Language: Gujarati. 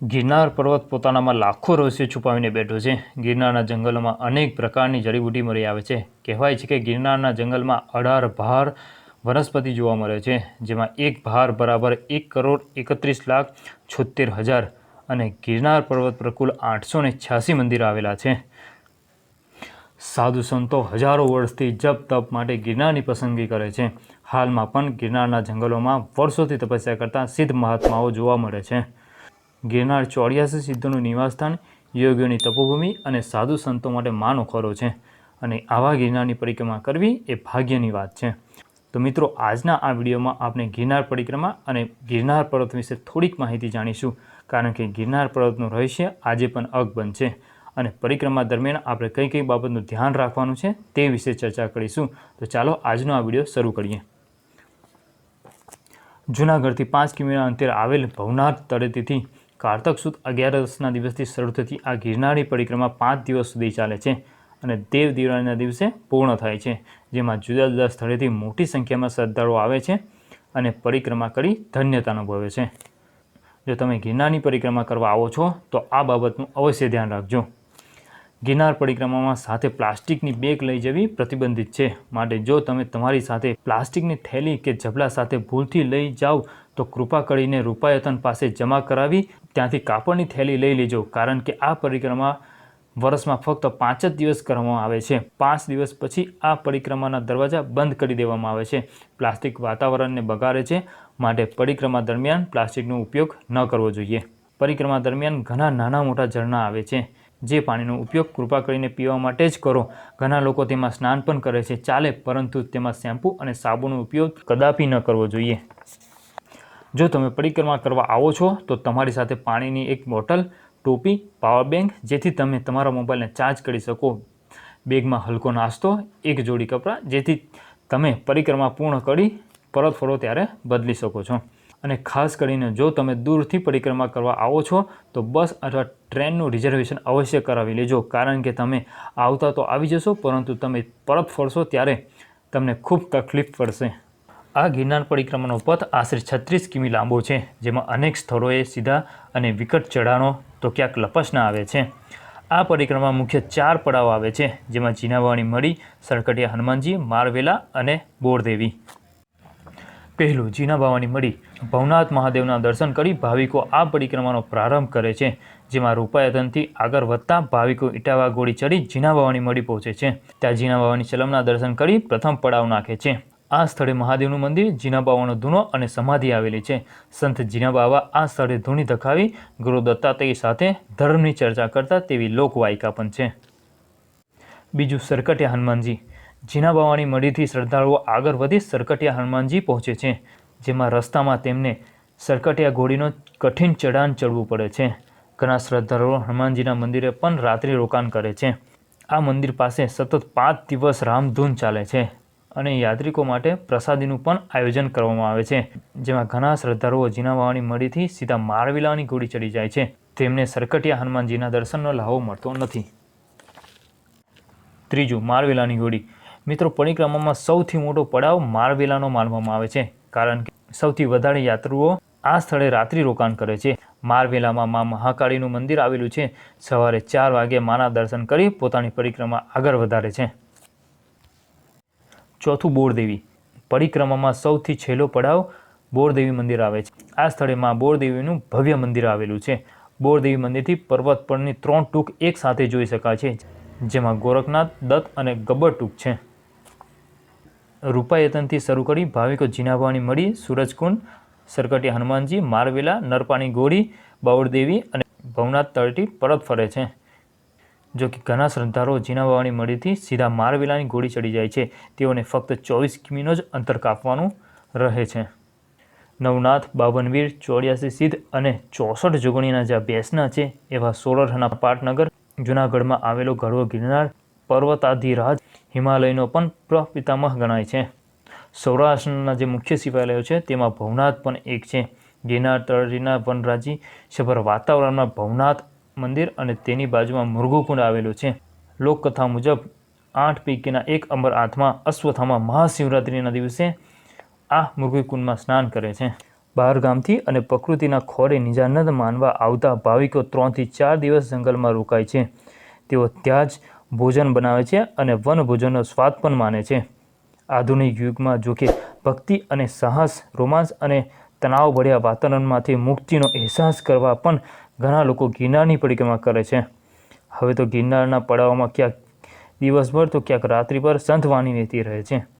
ગિરનાર પર્વત પોતાનામાં લાખો રહસ્યો છુપાવીને બેઠો છે. ગિરનારના જંગલોમાં અનેક પ્રકારની જડીબુટી મળી આવે છે. કહેવાય છે કે ગિરનારના જંગલમાં અઢાર ભાર વનસ્પતિ જોવા મળે છે, જેમાં એક ભાર બરાબર એક કરોડ એકત્રીસ લાખ છોતેર હજાર અને ગિરનાર પર્વત પર કુલ આઠસો ને છ્યાસી મંદિર આવેલા છે. સાધુ સંતો હજારો વર્ષથી જપ તપ માટે ગિરનારની પસંદગી કરે છે. હાલમાં પણ ગિરનારના જંગલોમાં વર્ષોથી તપસ્યા કરતા સિદ્ધ મહાત્માઓ જોવા મળે છે. ગિરનાર ચોર્યાસી સિદ્ધોનું નિવાસસ્થાન યોગીઓની તપોભૂમિ અને સાધુ સંતો માટે માનો ખરો છે. અને આવા ગિરનારની પરિક્રમા કરવી એ ભાગ્યની વાત છે. તો મિત્રો, આજના આ વિડીયોમાં આપણે ગિરનાર પરિક્રમા અને ગિરનાર પર્વત વિશે થોડીક માહિતી જાણીશું. કારણ કે ગિરનાર પર્વતનું રહસ્ય આજે પણ અકબંધ છે. અને પરિક્રમા દરમિયાન આપણે કઈ કઈ બાબતનું ધ્યાન રાખવાનું છે તે વિશે ચર્ચા કરીશું. તો ચાલો, આજનો આ વીડિયો શરૂ કરીએ. જૂનાગઢથી પાંચ કિમીના અંતરે આવેલ ભવનાથ તળેટીથી કારતક સુદ અગિયારસના દિવસથી શરૂ થતી આ ગિરનારની પરિક્રમા પાંચ દિવસ સુધી ચાલે છે અને દેવ દિવાળીના દિવસે પૂર્ણ થાય છે, જેમાં જુદા જુદા સ્થળેથી મોટી સંખ્યામાં શ્રદ્ધાળુઓ આવે છે અને પરિક્રમા કરી ધન્યતા અનુભવે છે. જો તમે ગિરનારની પરિક્રમા કરવા આવો છો, તો આ બાબતનું અવશ્ય ધ્યાન રાખજો. ગિરનાર પરિક્રમામાં સાથે પ્લાસ્ટિકની બેગ લઈ જવી પ્રતિબંધિત છે. માટે જો તમે તમારી સાથે પ્લાસ્ટિકની થેલી કે જબલા સાથે ભૂલથી લઈ જાઓ, તો કૃપા કરીને રૂપાયતન પાસે જમા કરાવી, ત્યાંથી કાપડની થેલી લઈ લેજો. કારણ કે આ પરિક્રમા વર્ષમાં ફક્ત પાંચ જ દિવસ કરવામાં આવે છે. પાંચ દિવસ પછી આ પરિક્રમાના દરવાજા બંધ કરી દેવામાં આવે છે. પ્લાસ્ટિક વાતાવરણને બગાડે છે. માટે પરિક્રમા દરમિયાન પ્લાસ્ટિકનો ઉપયોગ ન કરવો જોઈએ. પરિક્રમા દરમિયાન ઘણા નાના મોટા ઝરણા આવે છે. જે પાણીનો ઉપયોગ કૃપા કરીને પીવા માટે જ કરો. ઘણા લોકો તેમાં સ્નાન પણ કરે છે, ચાલે, પરંતુ તેમાં શેમ્પૂ અને સાબુનો ઉપયોગ કદાપી ન કરવો જોઈએ. જો તમે પરિક્રમા કરવા આવો છો, તો તમારી સાથે પાણીની એક બોટલ, ટોપી, પાવર બેંક, જેથી તમે તમારા મોબાઈલને ચાર્જ કરી શકો. બેગમાં હલકો નાસ્તો, એક જોડી કપડાં, જેથી તમે પરિક્રમા પૂર્ણ કરી, પરત ફરો ત્યારે બદલી શકો છો. અને ખાસ કરીને જો તમે દૂરથી પરિક્રમા કરવા આવો છો, તો બસ અથવા ટ્રેનનું રિઝર્વેશન અવશ્ય કરાવી લેજો. કારણ કે તમે આવતા તો આવી જશો, પરંતુ તમે પરત ફરશો ત્યારે તમને ખૂબ તકલીફ પડશે. આ ગિરનાર પરિક્રમાનો પથ આશરે છત્રીસ કિમી લાંબો છે, જેમાં અનેક સ્થળોએ સીધા અને વિકટ ચઢાણો તો ક્યાંક લપસના આવે છે. આ પરિક્રમા મુખ્ય ચાર પડાવ આવે છે, જેમાં જીનાવાણી મળી, સરકટિયા હનુમાનજી, મારવેલા અને બોરદેવી. પહેલું જીના બાવાની મળી ભવનાથ મહાદેવના દર્શન કરી ભાવિકો આ પરિક્રમાનો પ્રારંભ કરે છે, જેમાં રૂપાયતનથી આગળ વધતા ભાવિકો ઇટાવા ગોળી ચડી જીના બાવાની મળી પહોંચે છે. ત્યાં જીના બાવાની ચલમના દર્શન કરી પ્રથમ પડાવ નાખે છે. આ સ્થળે મહાદેવનું મંદિર જીનાબાવાનો ધૂનો અને સમાધિ આવેલી છે. સંત જીનાબાવા આ સ્થળે ધૂણી ધખાવી ગુરુ દત્તાત્રેય સાથે ધર્મની ચર્ચા કરતા તેવી લોકવાયિકા પણ છે. બીજું સરકટિયા હનુમાનજી. જીનાબાવાની મડીથી શ્રદ્ધાળુઓ આગળ વધી સરકટિયા હનુમાનજી પહોંચે છે, જેમાં રસ્તામાં તેમને સરકટિયા ઘોડીનો કઠિન ચઢાણ ચડવું પડે છે. ઘણા શ્રદ્ધાળુઓ હનુમાનજીના મંદિરે પણ રાત્રિ રોકાણ કરે છે. આ મંદિર પાસે સતત પાંચ દિવસ રામધૂન ચાલે છે અને યાત્રિકો માટે પ્રસાદીનું પણ આયોજન કરવામાં આવે છે, જેમાં ઘણા શ્રદ્ધાળુઓ જીનાબાવાની મડીથી સીધા મારવિલાની ઘોડી ચડી જાય છે. તેમને સરકટિયા હનુમાનજીના દર્શનનો લાહો મળતો નથી. ત્રીજું મારવેલાની ઘોડી. મિત્રો, પરિક્રમામાં સૌથી મોટો પડાવ મારવેલાનો માનવામાં આવે છે, કારણ કે સૌથી વધારે યાત્રુઓ આ સ્થળે રાત્રિ રોકાણ કરે છે. મારવેલામાં મા મહાકાળીનું મંદિર આવેલું છે. સવારે ચાર વાગે માના દર્શન કરી પોતાની પરિક્રમા આગળ વધારે છે. ચોથું બોરદેવી. પરિક્રમામાં સૌથી છેલ્લો પડાવ બોરદેવી મંદિર આવે છે. આ સ્થળે મા બોરદેવીનું ભવ્ય મંદિર આવેલું છે. બોરદેવી મંદિરથી પર્વત પરની ત્રણ ટૂંક એક સાથે જોઈ શકાય છે, જેમાં ગોરખનાથ, દત્ત અને ગબ્બર ટૂંક છે. રૂપાયતનથી શરૂ કરી ભાવિકો જીનાભાની મળી, સૂરજકુંડ સરકટી હનુમાનજી, મારવેલા, નરપાણી ગોળી બાવળદેવી અને ભવનાથ તળેટી પરત ફરે છે. જો કે ઘણા શ્રદ્ધાળુઓ જીનાબાવાની મળીથી સીધા મારવેલાની ગોળી ચડી જાય છે. તેઓને ફક્ત ચોવીસ કિમીનો જ અંતર કાપવાનું રહે છે. નવનાથ, બાવનવીર, ચોર્યાસી સિદ્ધ અને ચોસઠ જોગણીના જ્યાં બેસના છે, એવા સોરઠના પાટનગર, જૂનાગઢમાં આવેલો ગઢવો ગિરનાર પર્વતાધિરાજ હિમાલયનો પણ પ્રપિતામહ ગણાય છે. સૌરાષ્ટ્રના જે મુખ્ય શિવાલયો છે, તેમાં ભવનાથ પણ એક છે. ગિરનાર તળેટીના વનરાજી સભર વાતાવરણમાં ભવનાથ મંદિર અને તેની બાજુમાં મૃગુકુંડ આવેલું છે. લોકકથા મુજબ, આઠ પૈકીના એક અમર આત્મા અશ્વથામાં મહાશિવરાત્રિના દિવસે આ મૃગુકુંડમાં સ્નાન કરે છે. બહાર ગામથી અને પ્રકૃતિના ખોરે નિજાનંદ માનવા આવતા ભાવિકો ત્રણથી ચાર દિવસ જંગલમાં રોકાય છે. તેઓ ત્યાં જ ભોજન બનાવે છે અને વનભોજનનો સ્વાદ પણ માને છે. આધુનિક યુગમાં જોકે ભક્તિ અને સાહસ, રોમાંસ અને તણાવભર્યા વાતાવરણમાંથી મુક્તિનો અહેસાસ કરવા પણ ઘણા લોકો ગિરનારની પરિક્રમા કરે છે. હવે તો ગિરનારના પડાવમાં ક્યાંક દિવસભર તો ક્યાંક રાત્રિ પર સંતવાણી રહેતી રહે છે.